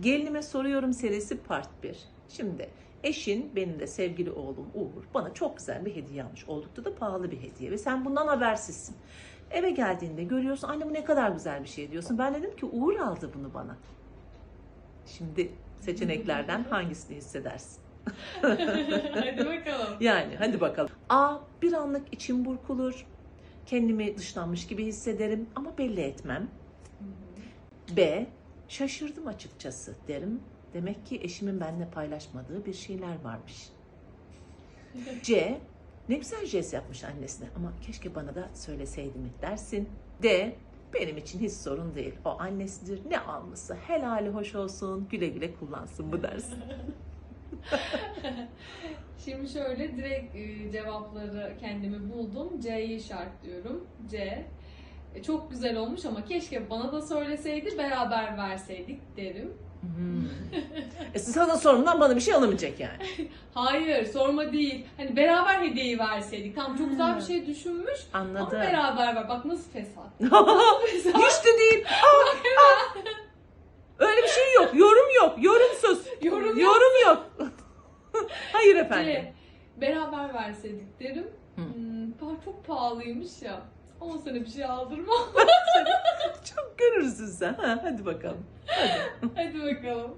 Gelinime soruyorum serisi part 1. Şimdi eşin benim de sevgili oğlum Uğur bana çok güzel bir hediye almış. Oldukça da pahalı bir hediye ve sen bundan habersizsin. Eve geldiğinde görüyorsun anne bu ne kadar güzel bir şey diyorsun. Ben dedim ki Uğur aldı bunu bana. Şimdi seçeneklerden hangisini hissedersin? Hadi bakalım. Yani hadi bakalım. A. Bir anlık içim burkulur. Kendimi dışlanmış gibi hissederim ama belli etmem. B. Şaşırdım açıkçası derim. Demek ki eşimin benimle paylaşmadığı bir şeyler varmış. C. Ne güzel jest yapmış annesine ama keşke bana da söyleseydi mi dersin. D. Benim için hiç sorun değil. O annesidir. Ne almışsa helali hoş olsun. Güle güle kullansın bu dersin. Şimdi şöyle direkt e, cevapları kendimi buldum. C'yi işaretliyorum. C. E, Çok güzel olmuş ama keşke bana da söyleseydi beraber verseydik derim. Hmm. E, sana sorundan bana bir şey alamayacak yani. Hayır sorma değil. Hani beraber hediyeyi verseydik. Tamam çok güzel bir şey düşünmüş ama Anladım. beraber ver. Bak nasıl fesat. Hiç de değil. Aa, aa. Öyle bir şey yok. Yorum yok. Yorumsuz. Yorum yok. Yorum yok. Hayır efendim. C. Beraber verseydik derim. Hı. Hmm, çok pahalıymış ya. 10 sene bir şey aldırma. Çok görürsün sen. Ha, hadi bakalım. Hadi bakalım.